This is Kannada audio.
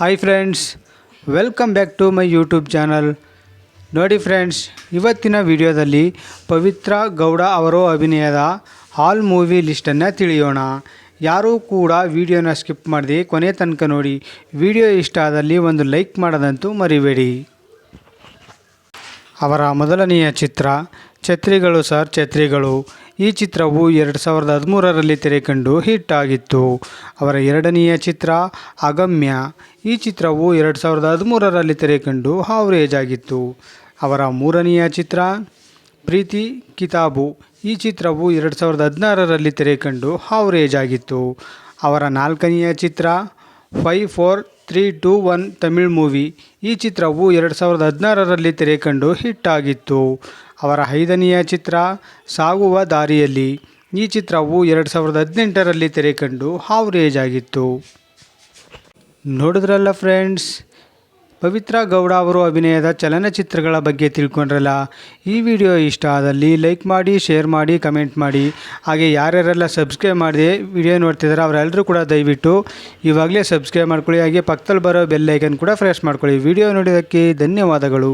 Hi friends welcome back to my YouTube channel ನೋಡಿ ಫ್ರೆಂಡ್ಸ್ ಇವತ್ತಿನ ವಿಡಿಯೋದಲ್ಲಿ ಪವಿತ್ರ ಗೌಡ ಅವರು ಅಭಿನಯದ ಹಾಲ್ ಮೂವಿ ಲಿಸ್ಟನ್ನು ತಿಳಿಯೋಣ. ಯಾರೂ ಕೂಡ ವಿಡಿಯೋನ ಸ್ಕಿಪ್ ಮಾಡದೆ ಕೊನೆ ತನಕ ನೋಡಿ. ವಿಡಿಯೋ ಇಷ್ಟ ಆದಲ್ಲಿ ಒಂದು ಲೈಕ್ ಮಾಡೋದಂತೂ ಮರಿಬೇಡಿ. ಅವರ ಮೊದಲನೆಯ ಚಿತ್ರ ಛತ್ರಿಗಳು ಸರ್ ಛತ್ರಿಗಳು. ಈ ಚಿತ್ರವು ಎರಡು ಸಾವಿರದ ಹದಿಮೂರರಲ್ಲಿ ತೆರೆಕಂಡು ಹಿಟ್ ಆಗಿತ್ತು. ಅವರ ಎರಡನೆಯ ಚಿತ್ರ ಅಗಮ್ಯ. ಈ ಚಿತ್ರವು ಎರಡು ಸಾವಿರದ ಹದಿಮೂರರಲ್ಲಿ ತೆರೆಕಂಡು ಹಾವ್ರೇಜ್ ಆಗಿತ್ತು. ಅವರ ಮೂರನೆಯ ಚಿತ್ರ ಪ್ರೀತಿ ಕಿತಾಬು. ಈ ಚಿತ್ರವು ಎರಡು ಸಾವಿರದ ಹದಿನಾರರಲ್ಲಿ ತೆರೆಕಂಡು ಹಾವ್ರೇಜ್ ಆಗಿತ್ತು. ಅವರ ನಾಲ್ಕನೆಯ ಚಿತ್ರ five four three two one Tamil movie. ಈ ಚಿತ್ರವು ಎರಡು ಸಾವಿರದ ಹದಿನಾರರಲ್ಲಿ ತೆರೆಕಂಡು ಹಿಟ್ ಆಗಿತ್ತು. ಅವರ ಐದನೆಯ ಚಿತ್ರ ಸಾಗುವ ದಾರಿಯಲ್ಲಿ. ಈ ಚಿತ್ರವು ಎರಡು ಸಾವಿರದ ಹದಿನೆಂಟರಲ್ಲಿ ತೆರೆಕಂಡು ಹಾವ್ರೇಜ್ ಆಗಿತ್ತು. ನೋಡಿದ್ರಲ್ಲ ಫ್ರೆಂಡ್ಸ್ ಪವಿತ್ರ ಗೌಡ ಅವರು ಅಭಿನಯದ ಚಲನಚಿತ್ರಗಳ ಬಗ್ಗೆ ತಿಳ್ಕೊಂಡ್ರಲ್ಲ? ಈ ವಿಡಿಯೋ ಇಷ್ಟ ಆದಲ್ಲಿ ಲೈಕ್ ಮಾಡಿ, ಶೇರ್ ಮಾಡಿ, ಕಮೆಂಟ್ ಮಾಡಿ. ಹಾಗೆ ಯಾರ್ಯಾರೆಲ್ಲ ಸಬ್ಸ್ಕ್ರೈಬ್ ಮಾಡಿದೆ ವಿಡಿಯೋ ನೋಡ್ತಿದ್ದಾರೆ ಅವರೆಲ್ಲರೂ ಕೂಡ ದಯವಿಟ್ಟು ಇವಾಗಲೇ ಸಬ್ಸ್ಕ್ರೈಬ್ ಮಾಡ್ಕೊಳ್ಳಿ. ಹಾಗೆ ಪಕ್ಕದಲ್ಲಿ ಬರೋ ಬೆಲ್ಲೈಕನ್ ಕೂಡ ಫ್ರೆಶ್ ಮಾಡ್ಕೊಳ್ಳಿ. ವಿಡಿಯೋ ನೋಡಿದ್ದಕ್ಕೆ ಧನ್ಯವಾದಗಳು.